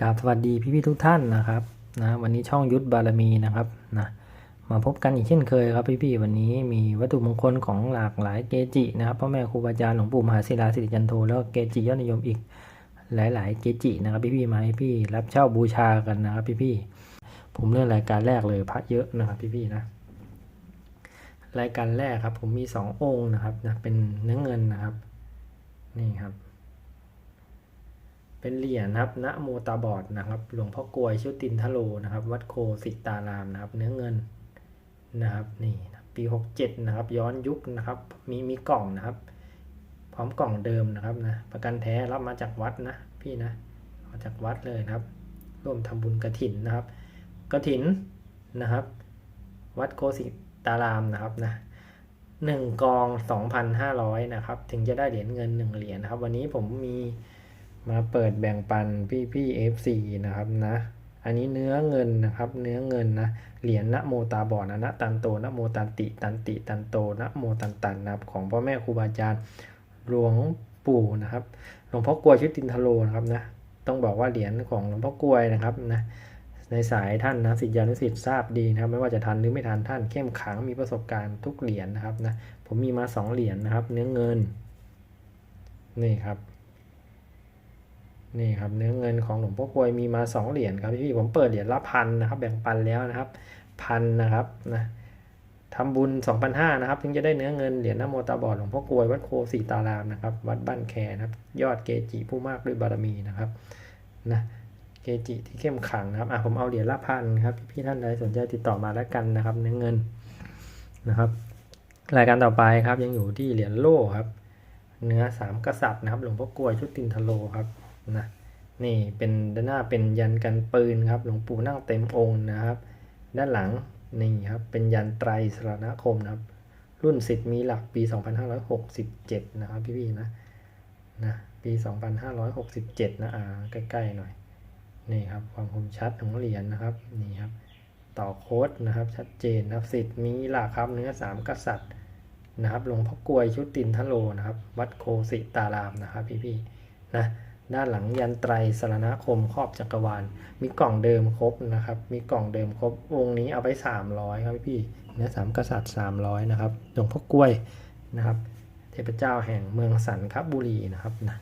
กราบสวัสดีพี่ๆทุกท่านนะครับนะวันนี้ช่องยุทธบารมีนะครับนะมาพบกันอีกเช่นเคยครับพี่ๆวันนี้มีวัตถุมงคลของหลากหลายเกจินะครับพ่อแม่ครูบาอาจารย์หลวงปู่มหาศิลาสิริจันโทแล้วเกจิยอดนิยมอีกหลาย ๆ เกจินะครับพี่ๆมาให้พี่รับเช่าบูชากันนะครับพี่ๆผมเลือกรายการแรกเลยพระเยอะนะครับพี่ๆนะรายการแรกครับผมมีสององค์นะครับนะเป็นเนื้อเงินนะครับนี่ครับ เป็นเหรียญนะครับณโมตาบอดนะครับ หลวงพ่อกลวยชุตินทโลนะครับ วัดโคสิตารามนะครับ เนื้อเงินนะครับนี่นะปี 67 นะครับ ย้อนยุคนะครับ มีมีกล่องนะครับ พร้อมกล่องเดิมนะครับนะประกันแท้รับมาจากวัดนะพี่นะมาจากวัดเลยนะครับ ร่วมทำบุญกระถินนะครับกระถินนะครับ วัดโคสิตารามนะครับนะหนึ่งกองสองพันห้าร้อยนะครับ ถึงจะได้เหรียญเงินหนึ่งเหรียญนะครับ วันนี้ผมมี มาเปิดแบ่งปันพี่พี่เอฟซีนะครับนะ อันนี้เนื้อเงินนะครับ เนื้อเงินนะ เหรียญนะโมตาบอดนะนะตันโตนะโมตันติ ตันติ ตันโตนะโมตันตันนะครับ ของพ่อแม่ครูบาอาจารย์หลวงปู่นะครับ หลวงพ่อกลวยชุตินทโลนะครับนะ ต้องบอกว่าเหรียญของหลวงพ่อกลวยนะครับนะในสายท่านนะสิทธิานุสิทธิ์ทราบดีนะครับ ไม่ว่าจะทันหรือไม่ทันท่านเข้มขังมีประสบการณ์ทุกเหรียญนะครับนะผมมีมาสองเหรียญนะครับ เนื้อเงินนี่ครับ นี่ครับเนื้อเงินของหลวงพ่อกวยมีมาสองเหรียญครับพี่ผมเปิดเหรียญละพันนะครับแบ่งปันแล้วนะครับพันนะครับนะทำบุญ 2,500นะครับถึงจะได้เนื้อเงินเหรียญนโมตาบอดหลวงพ่อกวยวัดโคสีตารามนะครับวัดบ้านแคนะครับยอดเกจิผู้มากด้วยบารมีนะครับนะเกจิที่เข้มขังนะครับอะผมเอาเหรียญละพันครับพี่ท่านใดสนใจติดต่อมาแล้วกันนะครับเนื้อเงินนะครับ รายการต่อไปครับยังอยู่ที่เหรียญโล่ครับ เนื้อสามกษัตริย์นะครับหลวงพ่อกวยชุดตินทโลครับ นะนี่เป็นด้านหน้าเป็นยันกันปืนครับ หลวงปู่นั่งเต็มองค์นะครับ ด้านหลังนี่ครับเป็นยันไตรสรณคมนะครับ รุ่นสิทธิ์มีหลักปี 2567 นะครับพี่ๆนะนะปี 2567 นะอ่าใกล้ๆหน่อยนี่ครับความคมชัดของเหรียญนะครับนี่ครับต่อโค้ดนะครับชัดเจนนะครับสิทธิ์มีหลักครับเนื้อสามกษัตริย์นะครับหลวงพ่อกลวยชุตินทโลนะครับ วัดโคสิตารามนะครับพี่ๆนะ ด้านหลังยันไตรสรณคมครอบจักรวาล มีกล่องเดิมครบนะครับ มีกล่องเดิมครบองค์นี้เอาไป 300 ครับพี่เนื้อสามกษัตริย์ 300 นะครับหลวงพ่อกล้วยนะครับ เทพเจ้าแห่งเมืองสันคบุรีนะครับนะ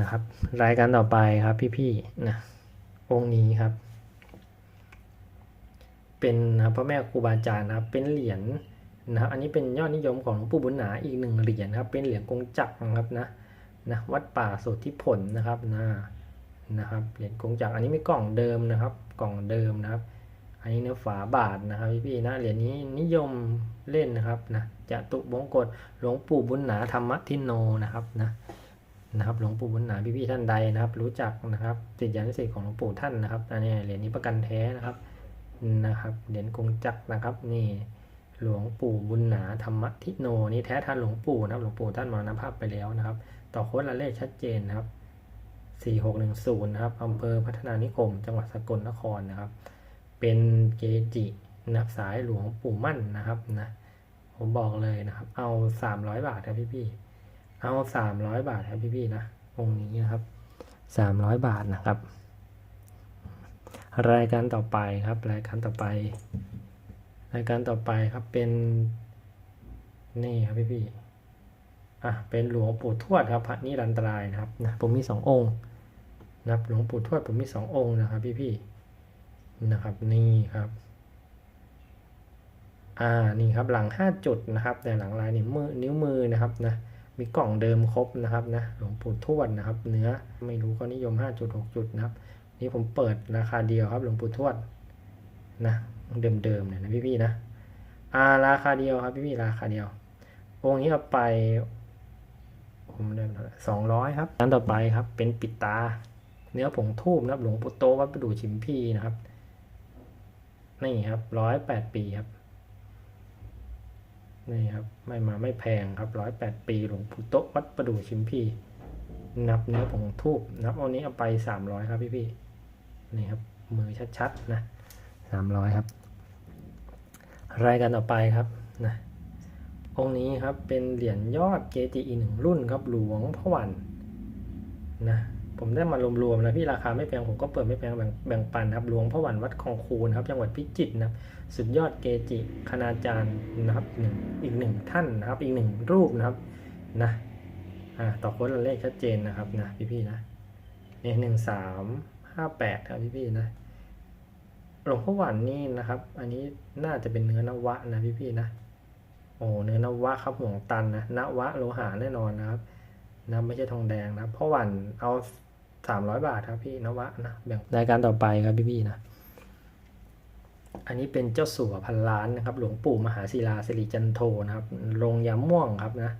นะครับ รายการต่อไปครับพี่ๆนะองค์นี้ครับ เป็นพระแม่ครูบาอาจารย์นะครับ เป็นเหรียญนะครับ อันนี้เป็นยอดนิยมของหลวงปู่บุญหนาอีกหนึ่งเหรียญครับ เป็นเหรียญกงจักรนะครับนะ นะวัดป่าสุทธิผลนะครับนะนะครับเหรียญกงจักรอันนี้มีกล่องเดิมนะครับ กล่องเดิมนะครับ อันนี้เนื้อฝาบาทนะครับพี่ๆนะเหรียญนี้นิยมเล่นนะครับนะจะตุบงกฎหลวงปู่บุญหนาธรรมทินโนนะครับนะนะครับหลวงปู่บุญหนาพี่ๆท่านใดนะครับ รู้จักนะครับสิทธิานุสิทธิ์ของหลวงปู่ท่านนะครับอันนี้เหรียญนี้ประกันแท้นะครับนะครับเหรียญกงจักรนะครับนี่หลวงปู่บุญหนาธรรมทิโนนี่แท้ท่านหลวงปู่นะครับหลวงปู่ท่านมรณภาพไปแล้วนะครับ ต่อโค้ดละเลขชัดเจนนะครับ 4610 นะครับอำเภอพัฒนานิคม จังหวัดสกลนครนะครับ เป็นเกจินับสายหลวงปู่มั่นนะครับนะ ผมบอกเลยนะครับ เอา 300 บาทครับพี่ๆเอาสามร้อยบาทครับพี่ๆนะองค์นี้นะครับสามร้อยบาทนะครับ รายการต่อไปครับ รายการต่อไป รายการต่อไปครับเป็น นี่ครับพี่ๆ อะเป็นหลวงปู่ทวดครับพระนิรันตรายนะครับนะผมมีสององค์นะครับหลวงปู่ทวดผมมีสององค์นะครับ พี่ๆนะครับนี่ครับ อ่านี่ครับหลังห้าจุดนะครับ แต่หลังลายนิ้วมือนิ้วมือนะครับนะมีกล่องเดิมครบนะครับนะหลวงปู่ทวดนะครับ เนื้อไม่รู้ก็นิยม5.6จุดนะครับ นี่ผมเปิดราคาเดียวครับ หลวงปู่ทวดนะเดิมๆเนี่ยนะพี่ๆนะอ่าราคาเดียวครับพี่ๆราคาเดียวองค์นี้เอาไป ผมเดิมสองร้อยครับอันต่อไปครับ เป็นปิดตา เนื้อผงทูบนะครับ หลวงปู่โตวัดประดู่ชิมพีนะครับ นี่ครับร้อยแปดปีครับ นี่ครับ ไม่มาไม่แพงครับร้อยแปดปี หลวงปู่โตะวัดประดู่ชิมพีนับเนื้อผงทูบนับเอานี้เอาไปสามร้อยครับพี่พี่ๆนี่ครับ มือชัดๆนะสามร้อยครับ รายการต่อไปครับนะ องค์นี้ครับเป็นเหรียญยอดเกจิอีกหนึ่งรุ่นครับหลวงพ่อวันนะผมได้มารวมๆนะพี่ราคาไม่แพงผมก็เปิดไม่แพงแบ่งแบ่งปันครับหลวงพ่อวันวัดคองคูนครับจังหวัดพิจิตรนะสุดยอดเกจิคณาจารย์นะครับหนึ่งอีกหนึ่งท่านนะครับ อีกหนึ่งรูปนะครับนะอ่าต่อโค้ดละเลขชัดเจนนะครับนะพี่ๆนะเนี่ยหนึ่งสามห้าแปดครับพี่ๆนะหลวงพ่อวันนี่นะครับ อันนี้น่าจะเป็นเนื้อนวะนะพี่ๆนะ โอ้เนื้อนวะครับห่วงตันนะนวะโลหะแน่นอนนะครับนะไม่ใช่ทองแดงนะเพราะหวันเอาสามร้อยบาทครับพี่นวะนะแบ่งรายการต่อไปครับพี่ๆนะ อันนี้เป็นเจ้าสัวพันล้านนะครับ หลวงปู่มหาศิลาสิริจันโทนะครับโรงยาม่วงครับนะ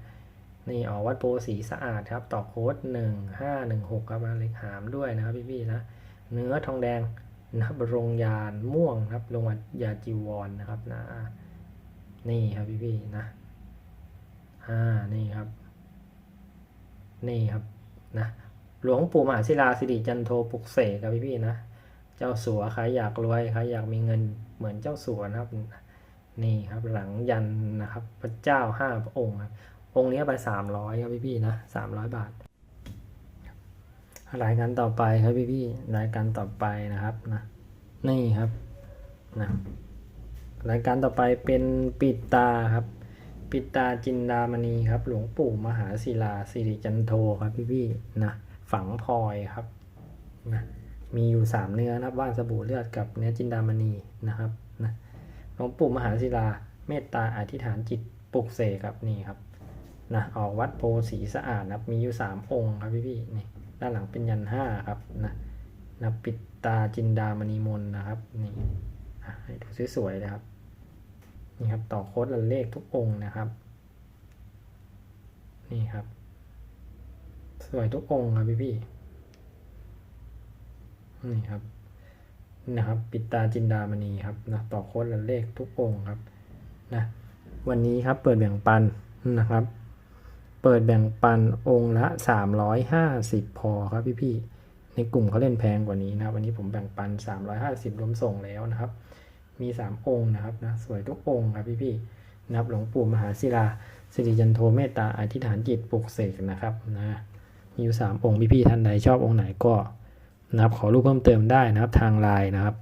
นี่ออกวัดโพสีสะอาดครับต่อโค้ดหนึ่งห้าหนึ่งหกครับมาเล็กหามด้วยนะครับพี่ๆนะเนื้อทองแดงนะครับรงยานม่วงครับโรงยาจีวรนนะครับนะ นี่ครับพี่ๆนะอ่านี่ครับ นี่ครับนะหลวงปู่มหาศิลาสิริจันโทปลุกเสกครับพี่ๆนะเจ้าสัวใครอยากรวยใครอยากมีเงินเหมือนเจ้าสัวนะครับ นี่ครับหลังยันนะครับ พระเจ้าห้าพระองค์ครับองค์นี้ไปสามร้อยครับพี่ๆนะสามร้อยบาทรายการต่อไปครับพี่ๆรายการต่อไปนะครับนะนี่ครับนะ รายการต่อไปเป็นปิดตาครับ ปิดตาจินดามณีครับ หลวงปู่มหาศิลาสิริจันโทครับพี่ๆนะฝังพลอยครับนะมีอยู่สามเนื้อนะครับว่านสบู่เลือดกับเนื้อจินดามณีนะครับนะหลวงปู่มหาศิลาเมตตาอธิษฐานจิตปลุกเสกครับนี่ครับนะออกวัดโพสีสะอาดนะครับมีอยู่สามองค์ครับพี่ๆนี่ด้านหลังเป็นยันห้าครับนะนะปิดตาจินดามณีมนนะครับนี่ให้ดูสวยๆเลยครับ นี่ครับต่อโค้ดละเลขทุกองค์นะครับ นี่ครับ สวยทุกองค์ครับพี่พี่นี่ครับนะครับ ปิดตาจินดามณีครับนะต่อโค้ดละเลขทุกองค์ครับนะวันนี้ครับเปิดแบ่งปันนะครับ เปิดแบ่งปันองค์ละสามร้อยห้าสิบพอครับพี่พี่ในกลุ่มเขาเล่นแพงกว่านี้นะครับวันนี้ผมแบ่งปันสามร้อยห้าสิบรวมส่งแล้วนะครับ มีสามองค์นะครับนะสวยทุกองค์ครับพี่ๆนะครับหลวงปู่มหาศิลาสิริจันโทเมตตาอธิษฐานจิตปลุกเสกนะครับนะมีอยู่สามองค์พี่ๆท่านใดชอบองค์ไหนก็นะครับขอรูปเพิ่มเติมได้นะครับทางไลน์นะครับ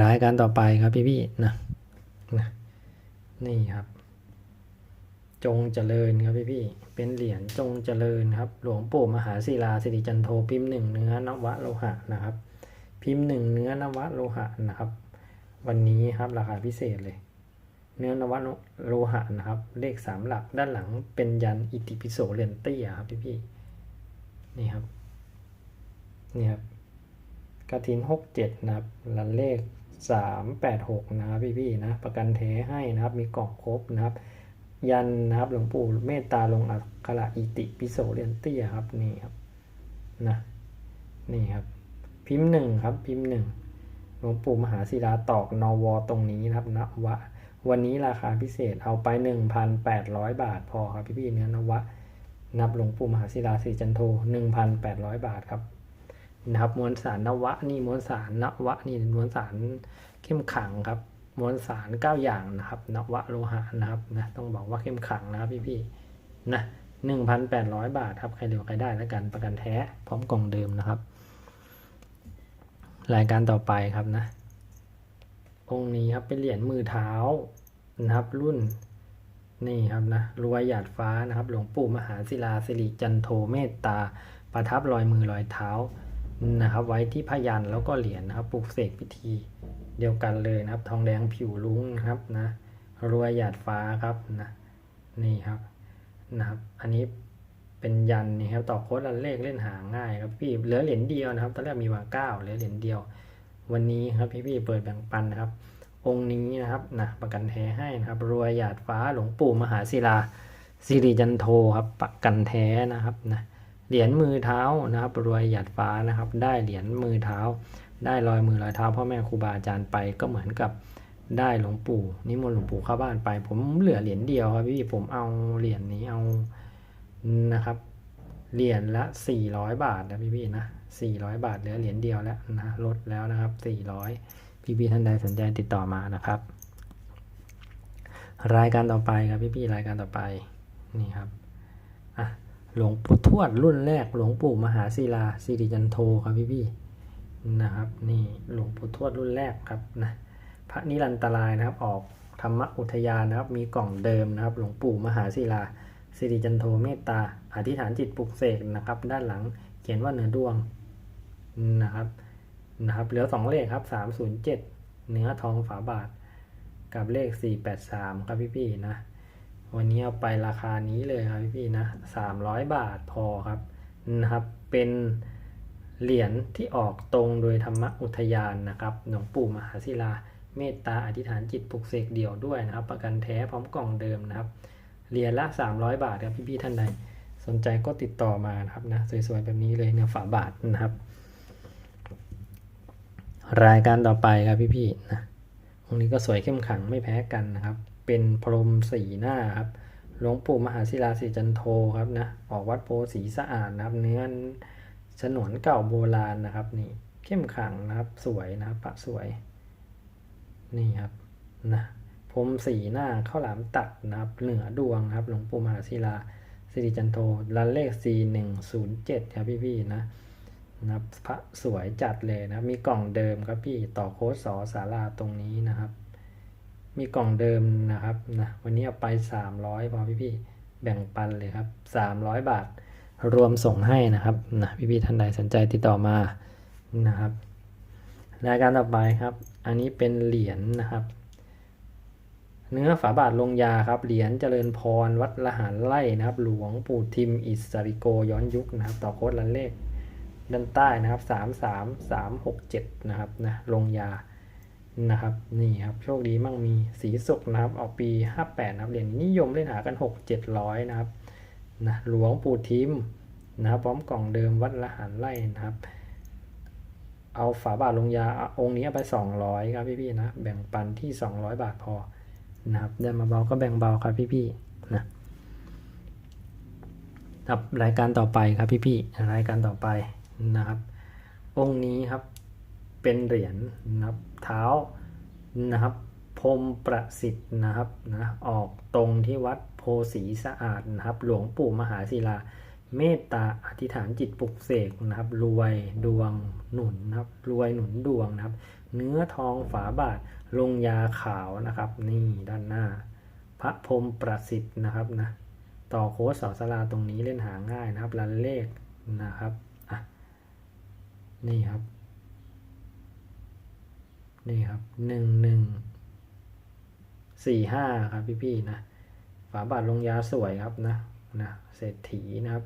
รายการต่อไปครับพี่ๆนะนะนี่ครับ จงเจริญครับพี่ๆเป็นเหรียญจงเจริญครับ หลวงปู่มหาศิลาสิริจันโทพิมพ์หนึ่งเนื้อนวะโลหะนะครับ พิมพ์หนึ่งเนื้อนวะโลหะนะครับ วันนี้ครับราคาพิเศษเลย เนื้อนวะโลหะนะครับ เลขสามหลักด้านหลังเป็นยันอิติปิโสเรียนเตี้ยครับพี่พี่นี่ครับนี่ครับกระถินหกเจ็ดนะครับลันเลขสามแปดหกนะครับพี่พี่นะประกันแท้ให้นะครับ มีกล่องครบนะครับ ยันนะครับหลวงปู่เมตตาลงอักขระอิติปิโสเรียนเตี้ยครับนี่ครับนะนี่ครับ พิมพ์หนึ่งครับ พิมพ์หนึ่งหลวงปู่มหาศิลาตอกนวตรงนี้นะครับนวะวันนี้ราคาพิเศษเอาไป 1,800 บาทพอครับพี่พี่เนื้อนวะนับหลวงปู่มหาศิลาสีจันโท 1,800 บาทครับนะครับมวลสารนวะนี่มวลสารนวะนี่มวลสารเข้มขังครับ มวลสาร 9 อย่างนะครับนวะโลหะนะครับนะต้องบอกว่าเข้มขังนะครับพี่พี่นะ1,800 บาทครับใครเร็วใครได้แล้วกันประกันแท้พร้อมกล่องเดิมนะครับ รายการต่อไปครับนะ องค์นี้ครับเป็นเหรียญมือเท้านะครับรุ่นนี่ครับนะรวยหยาดฟ้านะครับหลวงปู่มหาศิลาสิริจันโทเมตตา ประทับรอยมือรอยเท้านะครับ ไว้ที่พยันแล้วก็เหรียญนะครับปลูกเสกพิธีเดียวกันเลยนะครับ ทองแดงผิวลุ้งนะครับนะรวยหยาดฟ้าครับนะนี่ครับนะครับ อันนี้ เป็นยันนี่ครับต่อโค้ดละเลขเล่นหาง่ายครับพี่เหลือเหรียญเดียวนะครับตอนแรกมีมาเก้าเหลือเหรียญเดียว วันนี้ครับพี่พี่เปิดแบ่งปันนะครับ องค์นี้นะครับนะประกันแท้ให้นะครับรวยหยาดฟ้าหลวงปู่มหาศิลาสิริจันโทครับประกันแท้นะครับนะเหรียญมือเท้านะครับ รวยหยาดฟ้านะครับ ได้เหรียญมือเท้า ได้รอยมือรอยเท้าพ่อแม่ครูบาอาจารย์ไปก็เหมือนกับได้หลวงปู่นิมนต์หลวงปู่เข้าบ้านไป ผมเหลือเหรียญเดียวครับพี่ผมเอาเหรียญนี้เอา นะครับ เหรียญละ 400 บาทนะพี่ๆนะ 400 บาทเหลือเหรียญเดียวแล้วนะลดแล้วนะครับ 400 พี่ๆท่านใดสนใจติดต่อมานะครับ รายการต่อไปครับพี่ๆรายการต่อไปนี่ครับอะหลวงปู่ทวดรุ่นแรกหลวงปู่มหาศิลาสิริจันโทครับพี่พี่นะครับนี่หลวงปู่ทวดรุ่นแรกครับนะพระนิรันตรายนะครับออกธรรมอุทยานนะครับ มีกล่องเดิมนะครับ หลวงปู่มหาศิลา สิริจันโทเมตตา อธิษฐานจิตปลุกเสกนะครับ ด้านหลังเขียนว่าเหนือดวงนะครับนะครับเหลือสองเลขครับ 307 เนื้อทองฝาบาท กับเลข 483 ครับพี่ๆนะ วันนี้เอาไปราคานี้เลยครับพี่ๆนะ 300 บาทพอครับนะครับ เป็นเหรียญที่ออกตรงโดยธรรมอุทยานนะครับหลวงปู่มหาศิลา เมตตาอธิษฐานจิตปลุกเสกเดี่ยวด้วยนะครับ ประกันแท้พร้อมกล่องเดิมนะครับ เหรียญละ 300 บาทครับพี่ๆท่านใดสนใจก็ติดต่อมานะครับนะสวยๆแบบนี้เลยเนื้อฝาบาทนะครับ รายการต่อไปครับพี่ๆนะตรงนี้ก็สวยเข้มขังไม่แพ้กันนะครับ เป็นพรมสีหน้าครับหลวงปู่มหาศิลาสีจันโทครับนะออกวัดโพสีสะอาดนะครับ เนื้อฉนวนเก่าโบราณนะครับนี่เข้มขังนะครับสวยนะครับปะสวยนี่ครับนะ มสีหน้าข้าวหลามตัดนะครับ เหนือดวงครับ หลวงปู่มหาศิลาสิริจันโทรันเลข 4107 ครับพี่ๆนะนะครับพระสวยจัดเลยนะมีกล่องเดิมครับพี่ต่อโค้ดสอสาราตรงนี้นะครับ มีกล่องเดิมนะครับนะวันนี้เอาไป 300พอพี่พี่ๆแบ่งปันเลยครับ 300 บาทรวมส่งให้นะครับนะพี่พี่ๆท่านใดสนใจติดต่อมานะครับรายการต่อไปครับ อันนี้เป็นเหรียญนะครับ เนื้อฝาบาทลงยาครับ เหรียญเจริญพร วัดละหารไล่นะครับ หลวงปู่ทิม อิสริโกย้อนยุคนะครับ ต่อโค้ดลันเลขด้านใต้นะครับสามสามสามหกเจ็ดนะครับนะลงยานะครับนี่ครับโชคดีมั่งมีสีสุกนะครับออกปีห้าแปดนะครับเหรียญนิยมเล่นหากันหกเจ็ดร้อยนะครับนะหลวงปู่ทิมนะครับพร้อมกล่องเดิมวัดละหันไล่นะครับ เอาฝาบาทลงยาองค์นี้ไปสองร้อยครับพี่ๆนะแบ่งปันที่สองร้อยบาทพอ นะครับได้มาเบาก็แบ่งเบาครับพี่ๆนะครับรายการต่อไปครับพี่ๆรายการต่อไปนะครับ องค์นี้ครับเป็นเหรียญนะครับเท้านะครับพรมประสิทธิ์นะครับนะออกตรงที่วัดโพสีสะอาดนะครับ หลวงปู่มหาศิลา เมตตาอธิษฐานจิตปลุกเสกนะครับ รวยดวงหนุนนะครับรวยหนุนดวงนะครับ เนื้อทองฝาบาท ลงยาขาวนะครับ นี่ด้านหน้า พระพรมประสิทธิ์นะครับนะต่อโค้ดสอสลาตรงนี้เล่นหาง่ายนะครับรันเลขนะครับอะนี่ครับ นี่ครับหนึ่งหนึ่งสี่ห้าครับพี่ๆนะฝาบาทลงยาสวยครับนะนะเศรษฐีนะครับ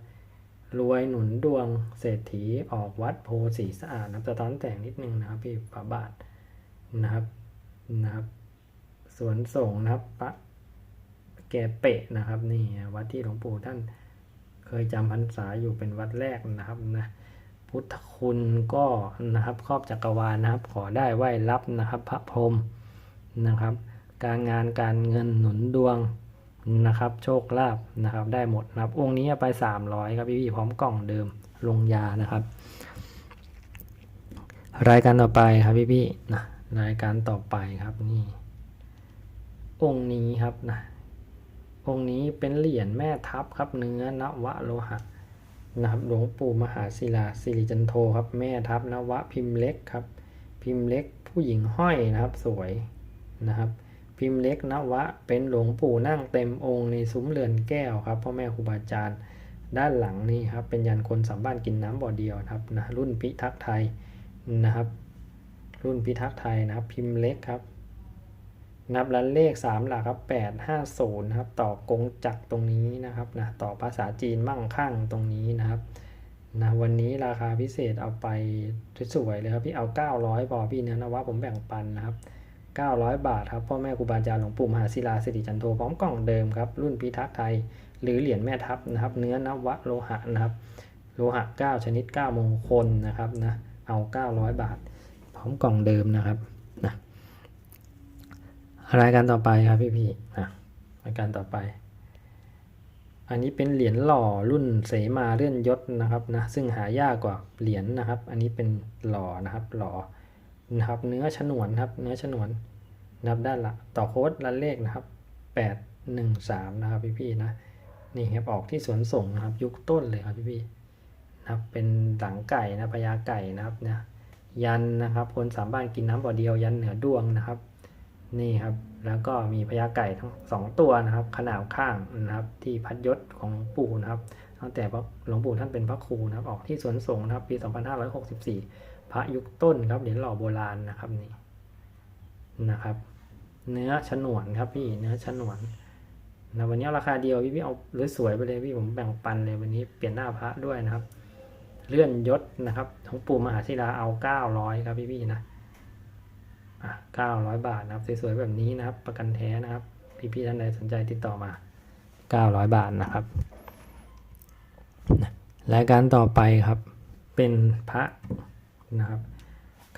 รวยหนุนดวงเศรษฐีออกวัดโพสีสะอาดนะครับสะท้อนแต่งนิดนึงนะครับพี่ฝาบาทนะครับนะครับ สวนส่งนะครับพระแกเปะนะครับ นี่วัดที่หลวงปู่ท่านเคยจำพรรษาอยู่เป็นวัดแรกนะครับนะพุทธคุณก็นะครับครอบจักรวาลนะครับ ขอได้ไหวรับนะครับ พระพรหมนะครับ การงานการเงินหนุนดวง นะครับโชคลาภนะครับได้หมดนะครับองค์นี้เอาไป 300ครับพี่ๆพร้อมกล่องเดิมลงยานะครับ รายการต่อไปครับพี่ๆนะรายการต่อไปครับนี่องค์นี้ครับนะองค์นี้เป็นเหรียญแม่ทัพครับเนื้อนวะโลหะนะครับหลวงปู่มหาศิลาสิริจันโทครับแม่ทัพนวะพิมพ์เล็กครับ พิมพ์เล็กผู้หญิงห้อยนะครับสวยนะครับ พิมพ์เล็กนวะ เป็นหลวงปู่นั่งเต็มองค์ในซุ้มเรือนแก้วครับพ่อแม่ครูบาอาจารย์ด้านหลังนี่ครับเป็นยันคนสามบ้านกินน้ำบ่อเดียวครับนะรุ่นพิทักษ์ไทยนะครับ รุ่นพิทักษ์ไทยนะครับ พิมพ์เล็กครับ นับแล้วเลข 3 หลักครับ 8 5 0นะครับต่อกงจักรตรงนี้นะครับนะต่อภาษาจีนมั่งคั่งตรงนี้นะครับนะวันนี้ราคาพิเศษเอาไปสวยๆเลยครับพี่เอา 900พอพี่เนื้อนว่าผมแบ่งปันนะครับ 900 บาทครับพ่อแม่ครูบาอาจารย์หลวงปู่มหาศิลาสิริจันโทพร้อมกล่องเดิมครับรุ่นพิทักษ์ไทย หรือเหรียญแม่ทัพนะครับ เนื้อนวะโลหะนะครับ โลหะ 9 ชนิด 9 มงคลนะครับนะเอา 900 บาท พร้อมกล่องเดิมนะครับนะรายการต่อไปครับพี่พี่นะรายการต่อไป อันนี้เป็นเหรียญหล่อรุ่นเสมาเลื่อนยศนะครับนะซึ่งหายากกว่าเหรียญนะครับ อันนี้เป็นหล่อนะครับหล่อ นะครับ เนื้อฉนวนครับ เนื้อฉนวนนับด้านละต่อโค้ดละเลขนะครับแปดหนึ่งสามนะครับพี่พี่ๆนะนี่ครับออกที่สวนส่งนะครับ ยุคต้นเลยครับพี่พี่ๆนะครับเป็นหลังไก่นะพญาไก่นะครับนะยันนะครับคนสามบ้านกินน้ำบ่อเดียวยันเหนือดวงนะครับ นี่ครับแล้วก็มีพญาไก่ทั้งสองตัวนะครับ ขนาบข้างนะครับ ที่พัดยศของหลวงปู่นะครับตั้งแต่พระหลวงปู่ท่านเป็นพระครูนะครับ ออกที่สวนสงนะครับ ปี 2564 พระยุคต้นครับเหรียญหล่อโบราณนะครับนี่นะครับ เนื้อฉนวนครับพี่เนื้อฉนวนนะวันนี้ราคาเดียวพี่พี่เอาสวยๆไปเลยพี่ผมแบ่งปันเลยวันนี้เปลี่ยนหน้าพระด้วยนะครับ เลื่อนยศนะครับของปู่มหาศิลาเอา900ครับพี่พี่นะอะ900บาทนะครับสวยๆแบบนี้นะครับ ประกันแท้นะครับ พี่ๆท่านใดสนใจติดต่อมา900บาทนะครับนะรายการต่อไปครับเป็นพระ นะครับ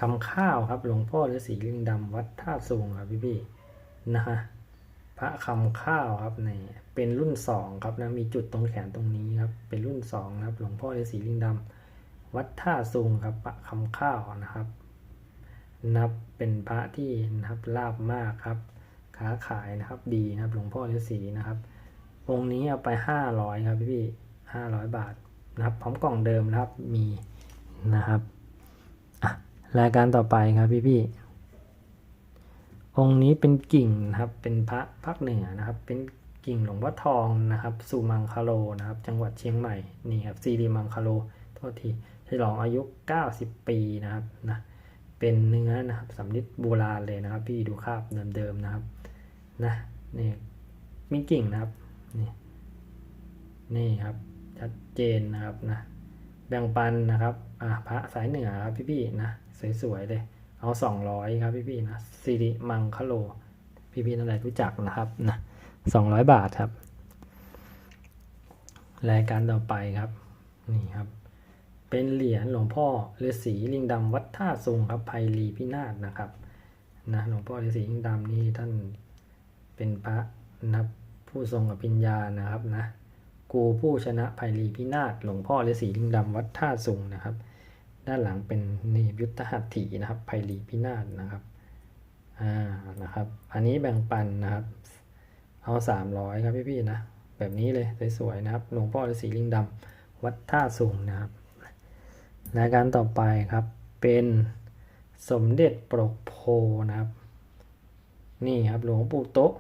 คำข้าวครับหลวงพ่อฤาษีลิงดำวัดท่าสูงครับพี่ๆนะฮะพระคำข้าวครับในเป็นรุ่น2ครับนะมีจุดตรงแขนตรงนี้ครับเป็นรุ่น2นะครับ หลวงพ่อฤาษีลิงดำวัดท่าสูงครับพระคำข้าวนะครับ นับเป็นพระที่นะครับลาบมากครับค้าขายนะครับดีนะครับหลวงพ่อฤาษีนะครับองค์นี้เอาไปห้าร้อยครับพี่พี่ห้าร้อยบาทนะครับพร้อมกล่องเดิมนะครับมีนะครับ รายการต่อไปครับพี่พี่องค์นี้เป็นกิ่งนะครับ เป็นพระภาคเหนือนะครับ เป็นกิ่งหลวงพ่อทองนะครับสุมังคาโลนะครับ จังหวัดเชียงใหม่นี่ครับซีรีมังคาโลโทษทีฉลองอายุ 90 ปีนะครับนะเป็นเนื้อนะครับสำลิดโบราณเลยนะครับ พี่ดูคราบเดิมๆนะครับนะนี่มีกิ่งนะครับนี่นี่ครับชัดเจนนะครับนะแบ่งปันนะครับอ่าพระสายเหนือครับพี่ๆนะ สวยๆเลย เอา 200 ครับพี่ๆนะสิริมังคโล พี่ๆนั่นแหละรู้จักนะครับนะ200 บาทครับ รายการต่อไปครับ นี่ครับ เป็นเหรียญหลวงพ่อฤาษีลิงดำวัดท่าทรงครับไพลีพินาศนะครับนะหลวงพ่อฤาษีลิงดำนี่ท่านเป็นพระนับผู้ทรงอภิญญานะครับนะกูผู้ชนะไพลีพินาศหลวงพ่อฤาษีลิงดำวัดท่าทรงนะครับ ด้านหลังเป็นนี่ยุทธหัตถีนะครับไพลีพินาศนะครับอ่านะครับ อันนี้แบ่งปันนะครับ เอาสามร้อยครับพี่ๆนะ แบบนี้เลยสวยๆนะครับหลวงพ่อฤาษีลิงดำวัดท่าสูงนะครับรายการต่อไปครับเป็นสมเด็จปรกโพนะครับ นี่ครับหลวงปู่โตะ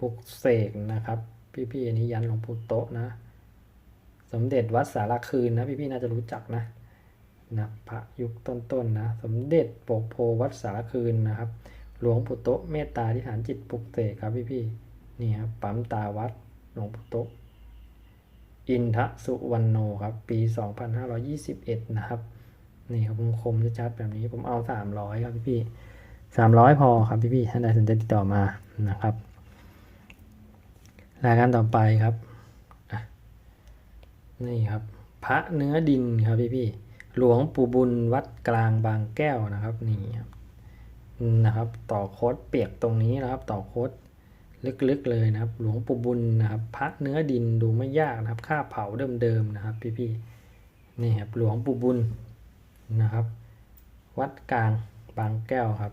ปลุกเสกนะครับ พี่ๆอันนี้ยันหลวงปู่โตะนะ สมเด็จวัดสารคืนนะพี่ๆน่าจะรู้จักนะ นะพระยุคต้นๆนนะสมเด็จปกโพวัดสารคืนนะครับ หลวงปู่โตเมตตาที่ฐานจิตปลุกเสกครับพี่ๆนี่ครับปั๊มตาวัดหลวงปู่โตอินทสุวรรณโนครับ ปี 2521 นะครับ นี่ครับคมชัดๆแบบนี้ผมเอา 300 ครับพี่ๆ300 พอครับพี่ๆท่านใดสนใจติดต่อมานะครับ รายการต่อไปครับนี่ครับ พระเนื้อดินครับพี่ๆ หลวงปู่บุญวัดกลางบางแก้วนะครับนี่ครับนะครับต่อโค้ดเปียกตรงนี้นะครับ ต่อโค้ดลึกๆเลยนะครับ หลวงปู่บุญนะครับ พระเนื้อดินดูไม่ยากนะครับ ค่าเผาเดิมๆนะครับ พี่ๆนี่ครับหลวงปู่บุญนะครับ วัดกลางบางแก้วครับ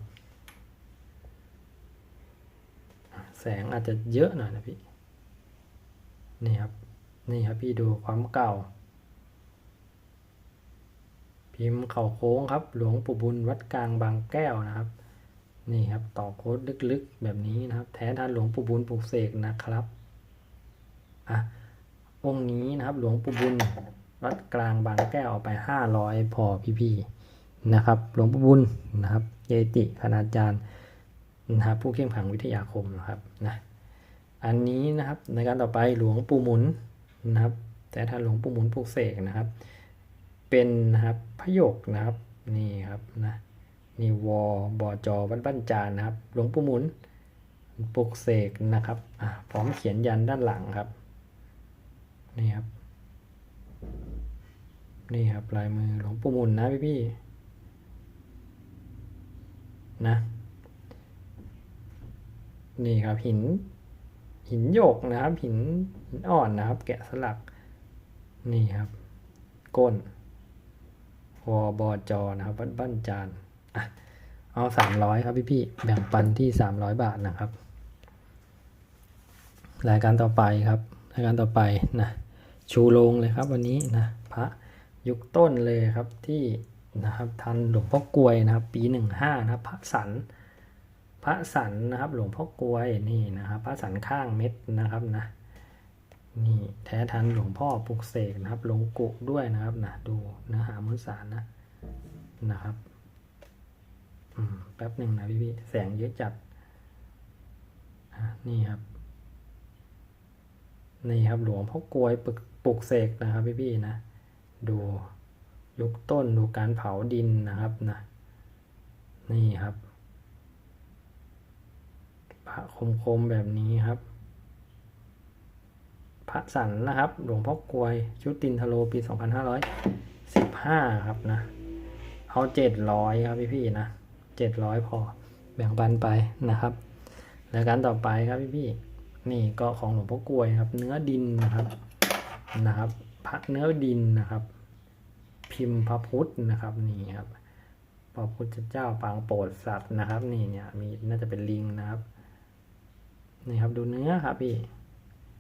แสงอาจจะเยอะหน่อยนะพี่นี่ครับนี่ครับพี่ดูความเก่า พิมพ์เข่าโค้งครับ หลวงปู่บุญวัดกลางบางแก้วนะครับ นี่ครับต่อโค้ดลึกๆแบบนี้นะครับ แท้ท่านหลวงปู่บุญปลูกเสกนะครับอะองค์นี้นะครับหลวงปู่บุญวัดกลางบางแก้วเอาไปห้าร้อยพอพี่ๆนะครับ หลวงปู่บุญนะครับเยติคณาจารย์นะครับผู้เข้มขังวิทยาคมนะครับนะอันนี้นะครับในการต่อไปหลวงปู่หมุนนะครับแต่ท่านหลวงปู่หมุนปลูกเสกนะครับ เป็นนะครับพะยกนะครับนี่ครับนะนี่วอบอจอบ้านบ้านจานนะครับ หลวงปู่หมุนปลุกเสกนะครับอะพร้อมเขียนยันด้านหลังครับนี่ครับ นี่ครับลายมือหลวงปู่หมุนนะพี่พี่นะนี่ครับหิน หินโยกนะครับ หินหินอ่อนนะครับ แกะสลัก นี่ครับ ก้น วบอจอนะครับบ้านบ้านจานอะเอาสามร้อยครับพี่พี่แบ่งปันที่สามร้อยบาทนะครับ รายการต่อไปครับ รายการต่อไปนะชูโรงเลยครับวันนี้นะพระยุคต้นเลยครับที่นะครับทันหลวงพ่อกลวยนะครับ ปีหนึ่งห้านะพระสันพระสันนะครับ หลวงพ่อกลวยนี่นะครับ พระสันข้างเม็ดนะครับนะ นี่แท้ทันหลวงพ่อปลุกเสกนะครับ หลวงกุด้วยนะครับนะดูเนื้อหามวลสารนะนะครับอืมแป๊บหนึ่งนะพี่พี่ๆแสงเยอะจัดนี่ครับ นี่ครับหลวงพ่อกลวยปลุกปลุกเสกนะครับพี่พี่ๆนะดูยุคต้นดูการเผาดินนะครับนะนี่ครับพระคมๆแบบนี้ครับ พระสันนะครับ หลวงพ่อกลวย ชุดตินทโลปี 2515 ครับนะ เอา 700 ครับพี่พี่ๆนะ 700 พอแบ่งปันไปนะครับรายการต่อไปครับพี่พี่ๆนี่ก็ของหลวงพ่อกลวยครับ เนื้อดินนะครับนะครับพระเนื้อดินนะครับ พิมพ์พระพุทธนะครับนี่ครับพระพุทธเจ้าปางโปรดสัตว์นะครับ นี่เนี่ยมีน่าจะเป็นลิงนะครับ นี่ครับดูเนื้อครับพี่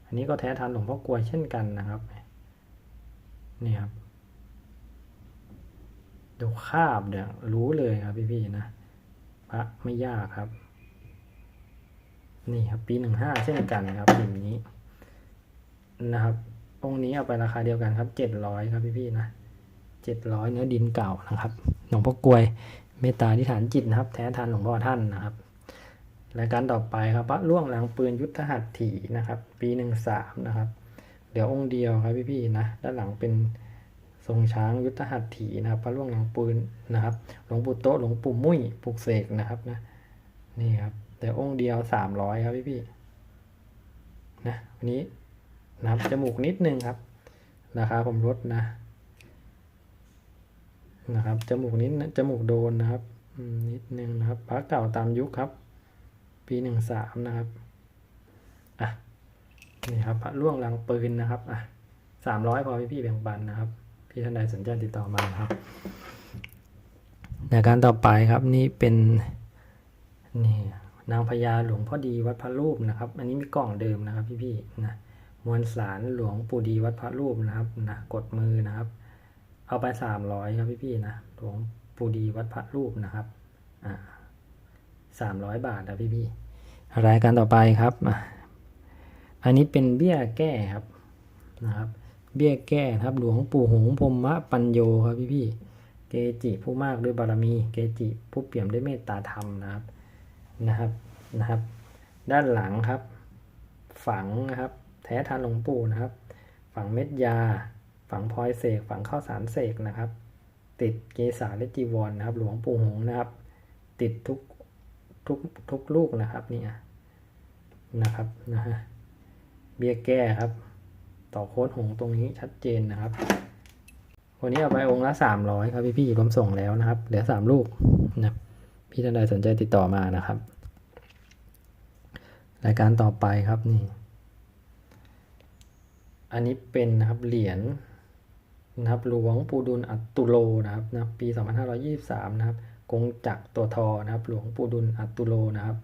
อันนี้ก็แท้ทันหลวงพ่อกลวยเช่นกันนะครับ นี่ครับ ดูคาบเนี่ยรู้เลยครับพี่ๆนะพระไม่ยากครับ นี่ครับปีหนึ่งห้าเช่นกันครับพิมพ์นี้นะครับองค์นี้เอาไปราคาเดียวกันครับเจ็ดร้อยครับพี่ๆนะเจ็ดร้อยเนื้อดินเก่านะครับหลวงพ่อกลวยเมตตาที่ฐานจิตนะครับ แท้ทันหลวงพ่อท่านนะครับ รายการต่อไปครับพระล่วงหลังปืนยุทธหัตถีนะครับ ปีหนึ่งสามนะครับ เดี๋ยวองค์เดียวครับพี่ๆนะด้านหลังเป็นทรงช้างยุทธหัตถีนะครับ พระล่วงหลังปืนนะครับหลวงปู่โตหลวงปู่มุ้ยปลุกเสกนะครับนะนี่ครับแต่องค์เดียวสามร้อยครับพี่ๆนะวันนี้นะครับจมูกนิดนึงครับราคาผมลดนะนะครับจมูกนิดจมูกโดนนะครับนิดนึงนะครับพระเก่าตามยุคครับ ปีหนึ่งสามนะครับอะนี่ครับพระล่วงลังปืนนะครับอะสามร้อยพอพี่พี่แบ่งปันนะครับ พี่ท่านใดสนใจติดต่อมาครับในการต่อไปครับนี่เป็นนี่นางพญาหลวงพ่อดีวัดพระรูปนะครับ อันนี้มีกล่องเดิมนะครับ พี่พี่นะมวลสารหลวงปู่ดีวัดพระรูปนะครับนะกดมือนะครับ เอาไปสามร้อยครับพี่พี่นะหลวงปู่ดีวัดพระรูปนะครับอ่า สามร้อยบาทนะพี่พี่รายการต่อไปครับอันนี้เป็นเบี้ยแก้ครับนะครับ เบี้ยแก้ครับหลวงปู่หงส์พรหมปัญโยครับพี่พี่เกจิผู้มากด้วยบารมี เกจิผู้เปี่ยมด้วยเมตตาธรรมนะครับนะครับนะครับ ด้านหลังครับ ฝังนะครับ แท้ทันหลวงปู่นะครับ ฝังเม็ดยา ฝังพลอยเสกฝังข้าวสารเสกนะครับ ติดเกสาและจีวรนนะครับ หลวงปู่หงส์นะครับ ติดทุก ทุกทุกลูกนะครับนี่นะครับนะฮะเบี้ยแก้ครับ ต่อโค้ดหงตรงนี้ชัดเจนนะครับ วันนี้เอาไปองค์ละสามร้อยครับพี่พี่รวมส่งแล้วนะครับ เหลือสามลูกนะพี่ท่านใดสนใจติดต่อมานะครับ รายการต่อไปครับนี่ อันนี้เป็นนะครับเหรียญนะครับหลวงปูดุลอัตตุโลนะครับนะปี 2523 นะครับ กงจักตัวทอนะครับ หลวงปู่ดุลอัตตุโลนะครับ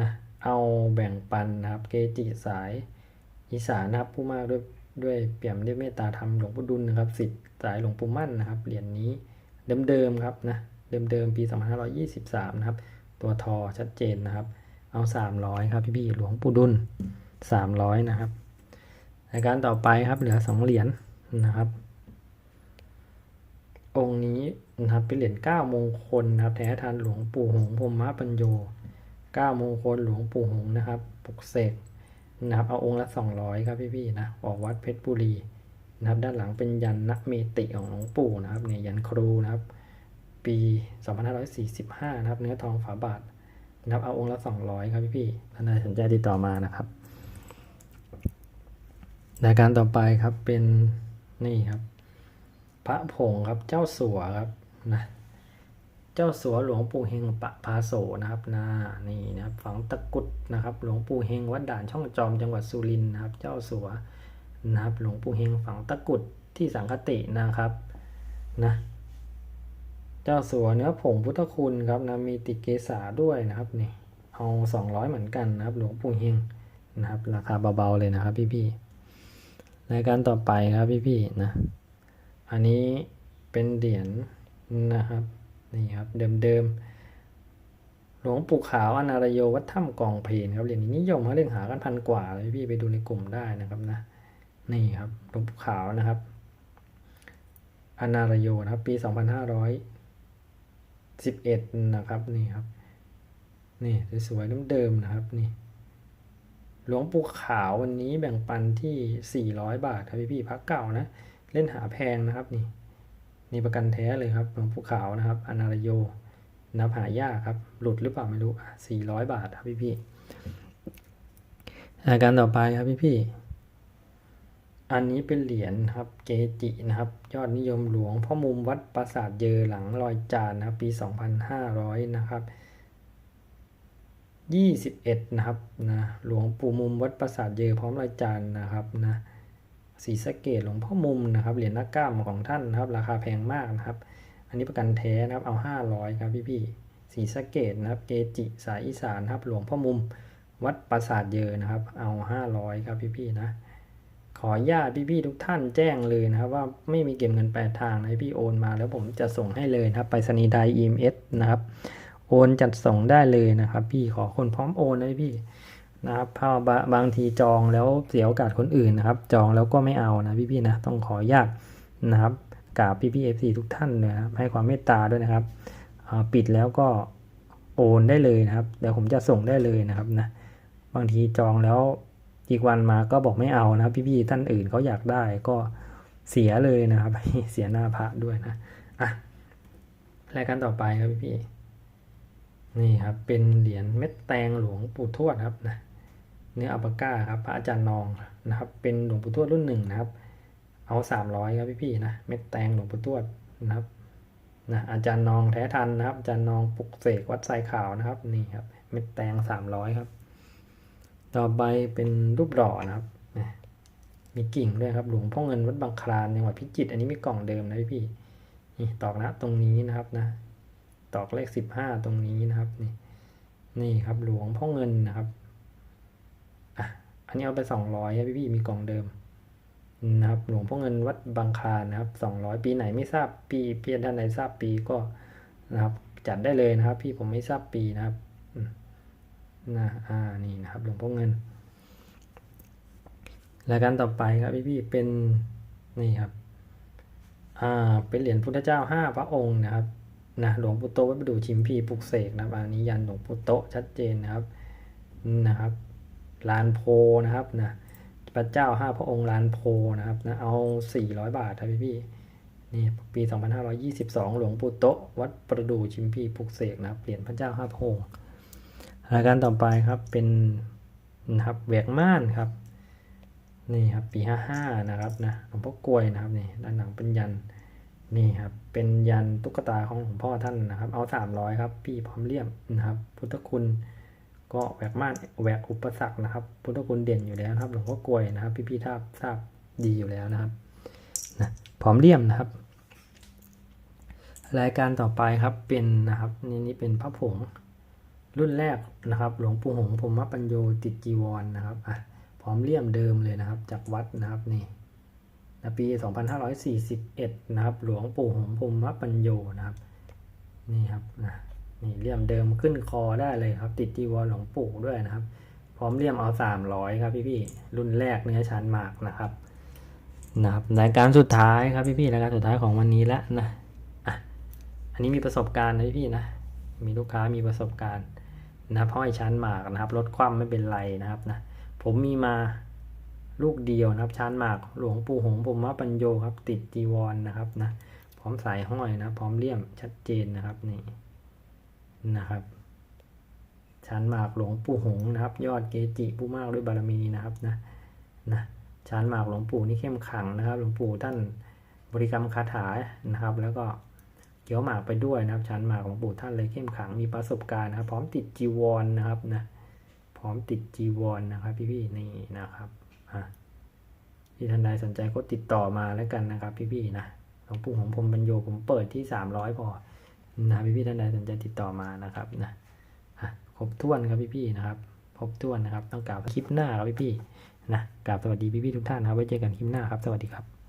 นะเอาแบ่งปันนะครับ เกจิสายอีสานนะครับผู้มากด้วยด้วยเปี่ยมด้วยเมตตาธรรมหลวงปู่ดุลนะครับสิทธิ์สายหลวงปู่มั่นนะครับเหรียญนี้เดิมๆครับนะเดิมๆปี2523นะครับตัวทอชัดเจนนะครับ เอา 300 ครับพี่ๆหลวงปู่ดุล300 นะครับรายการต่อไปครับเหลือสองเหรียญนะครับ องค์นี้ นะครับเป็นเหรียญเก้ามงคลนะครับแท้ทันหลวงปู่หงพรหมปัญโยเก้ามงคลหลวงปู่หงนะครับปลุกเสกนะครับเอาองค์ละสองร้อยครับพี่ๆนะออกวัดเพชรบุรีนะครับด้านหลังเป็นยันนเมติของหลวงปู่นะครับเนี่ยยันครูนะครับ ปี 2545 นะครับ เนื้อทองฝาบาทนะครับเอาองค์ละ 200 ครับพี่ๆท่านใดสนใจติดต่อมานะครับรายการต่อไปครับเป็นนี่ครับ พระผงครับเจ้าสัวครับ นะเจ้าสัวหลวงปู่เฮงปะพาโสนะครับนานี่นะครับฝังตะกุดนะครับ หลวงปู่เฮงวัดด่านช่องจอมจังหวัดสุรินทร์นะครับ เจ้าสัวนะครับ หลวงปู่เฮงฝังตะกุดที่สังคตินะครับนะเจ้าสัวเนื้อผงพุทธคุณครับนะมีติดเกษาด้วยนะครับนี่เอา 200 เหมือนกันนะครับ หลวงปู่เฮงนะครับราคาเบาๆเลยนะครับพี่รายการต่อไปครับพี่ๆนะอันนี้เป็นเหรียญ นะครับนี่ครับเดิมๆหลวงปู่ขาวอนารโยวัดถ้ำกองเพลนครับเหรียญนี้นิยมเขาเรียกหากันพันกว่าเลยพี่ไปดูในกลุ่มได้นะครับนะนี่ครับหลวงปู่ขาวนะครับอนารโยนะครับปี 2511 นะครับนี่ครับนี่สวยๆเดิมๆนะครับนี่หลวงปู่ขาววันนี้แบ่งปันที่ 400 บาทครับพี่พี่พักเก่านะ เล่นหาแพงนะครับนี่ นี่ประกันแท้เลยครับหลวงปู่ขาวนะครับอนารโยนับหายากครับ หลุดหรือเปล่าไม่รู้400บาทครับพี่พี่ราการต่อไปครับพี่พี่อันนี้เป็นเหรียญครับเกจินะครับ ยอดนิยมหลวงพ่อมุมวัดปราสาทเยอหลังรอยจานนะครับ ปี 2500 นะครับ21 นะครับนะหลวงปู่มุมวัดปราสาทเยอพร้อมรายจานนะครับนะ ศรีสะเกดหลวงพ่อมุมนะครับเหรียญนักกล้ามของท่านนะครับ ราคาแพงมากนะครับ อันนี้ประกันแท้นะครับเอา 500ครับพี่พี่ๆศรีสะเกดนะครับ เกจิสายอีสานครับ หลวงพ่อมุม วัดปราสาทเยอนะครับ เอา 500ครับพี่พี่ๆนะ ขอญาตพี่ๆทุกท่านแจ้งเลยนะครับว่าไม่มีเก็บเงินแปลทางนะพี่โอนมาแล้วผมจะส่งให้เลยนะครับไปรษณีย์ไทย EMS นะครับ โอนจัดส่งได้เลยนะครับ พี่ขอคนพร้อมโอนนะพี่ นะครับาบาบางทีจองแล้วเสียโอกาสคนอื่นนะครับ จองแล้วก็ไม่เอานะพี่ๆนะต้องขออนุญาตนะครับกราบพี่ๆเอฟซีทุกท่านเลยนะครับให้ความเมตตาด้วยนะครับปิดแล้วก็โอนได้เลยนะครับเดี๋ยวผมจะส่งได้เลยนะครับนะบางทีจองแล้วอีกวันมาก็บอกไม่เอานะครับ พี่ๆท่านอื่นเขาอยากได้ก็เสียเลยนะครับเสียหน้าพระด้วยนะอะรายการต่อไปครับพี่ๆนี่ครับเป็นเหรียญเม็ดแตงหลวงปู่ทวดครับนะ เนื้ออัลปาก้าครับพระอาจารย์นองนะครับ เป็นหลวงปู่ทวดรุ่นหนึ่งนะครับ เอาสามร้อยครับพี่ๆนะเม็ดแตงหลวงปู่ทวดนะครับนะอาจารย์นองแท้ทันนะครับ อาจารย์นองปลุกเสกวัดไซขาวนะครับนี่ครับเม็ดแตงสามร้อยครับ ต่อไปเป็นรูปหล่อนะครับนะมีกิ่งด้วยครับหลวงพ่อเงินวัดบางคลานจังหวัดพิจิตรอันนี้มีกล่องเดิมนะพี่นี่ตอกนะตรงนี้นะครับนะ ตอกเลขสิบห้าตรงนี้นะครับนี่นี่ครับหลวงพ่อเงินนะครับ อันนี้เอาไปสองร้อยพี่พี่มีกล่องเดิมนะครับหลวงพ่อเงินวัดบางคลานนะครับสองร้อยปีไหนไม่ทราบปีเพียนท่านใดทราบปีก็นะครับจัดได้เลยนะครับ พี่ผมไม่ทราบปีนะครับนะอ่านี่นะครับหลวงพ่อเงินรายการต่อไปครับพี่พี่เป็นนี่ครับอ่าเป็นเหรียญพุทธเจ้าห้าพระองค์นะครับนะหลวงปู่โตวัดประดู่ชิมพีปลุกเสกนะครับอันนี้ยันหลวงปู่โตชัดเจนนะครับนะครับ ลานโพนะครับนะพระเจ้าห้าพระองค์ลานโพนะครับนะเอา 400 บาทครับพี่พี่นี่ปี 2522 หลวงปู่โตวัดประดู่ชิมพีปลุกเสกนะครับเหรียญพระเจ้าห้าพระองค์รายการต่อไปครับเป็นนะครับแหวกม่านครับนี่ครับปี 55 นะครับนะหลวงพ่อกลวยนะครับนี่ด้านหลังเป็นยันนี่ครับเป็นยันตุ๊กตาของหลวงพ่อท่านนะครับ เอาสามร้อยครับ พี่พร้อมเลี่ยมนะครับ พุทธคุณ ก็แหวกม่านแหวกอุปสรรคนะครับ พุทธคุณเด่นอยู่แล้วนะครับหลวงพ่อกลวยนะครับ พี่ๆทราบทราบดีอยู่แล้วนะครับนะพร้อมเลี่ยมนะครับ รายการต่อไปครับเป็นนะครับนี่นี่เป็นพระผงรุ่นแรกนะครับหลวงปู่หงพรมปัญโยติดจีวรนนะครับอะพร้อมเลี่ยมเดิมเลยนะครับ จากวัดนะครับนี่นะปี 2541 นะครับ หลวงปู่หงพรมปัญโยนะครับ นี่ครับนะ นี่เลี่ยมเดิมขึ้นคอได้เลยครับ ติดจีวรหลวงปู่ด้วยนะครับ พร้อมเลี่ยมเอา300ครับพี่ๆรุ่นแรกเนื้อชั้นหมากนะครับนะครับรายการสุดท้ายครับพี่ๆรายการสุดท้ายของวันนี้แล้วนะอะอันนี้มีประสบการณ์นะพี่ๆนะมีลูกค้ามีประสบการณ์นะครับห้อยชั้นหมากนะครับลดความไม่เป็นไรนะครับนะผมมีมาลูกเดียวนะครับชานหมากหลวงปู่หงส์พรหมปัญโยครับ ติดจีวรนนะครับนะพร้อมสายห้อยนะ พร้อมเลี่ยมชัดเจนนะครับนี่ นะครับชานหมากหลวงปู่หงนะครับ ยอดเกจิผู้มากด้วยบารมีนะครับนะนะชานหมากหลวงปู่นี่เข้มขังนะครับ หลวงปู่ท่านบริกรรมคาถานะครับ แล้วก็เกี่ยวหมากไปด้วยนะครับชานหมากหลวงปู่ท่านเลยเข้มขังมีประสบการณ์นะครับ พร้อมติดจีวรนนะครับนะพร้อมติดจีวรนนะครับ พี่ๆนี่นะครับอะที่ท่านใดสนใจก็ติดต่อมาแล้วกันนะครับ พี่ๆนะหลวงปู่ของผมบรรโยผมเปิดที่ 300พอ นะพี่ๆท่านใดสนใจติดต่อมานะครับนะครบถ้วนครับพี่ๆนะครับครบถ้วนนะครับ ต้องกล่าวคลิปหน้าครับพี่ๆนะกล่าวสวัสดีพี่ๆทุกท่านครับไว้เจอกันคลิปหน้าครับ สวัสดีครับ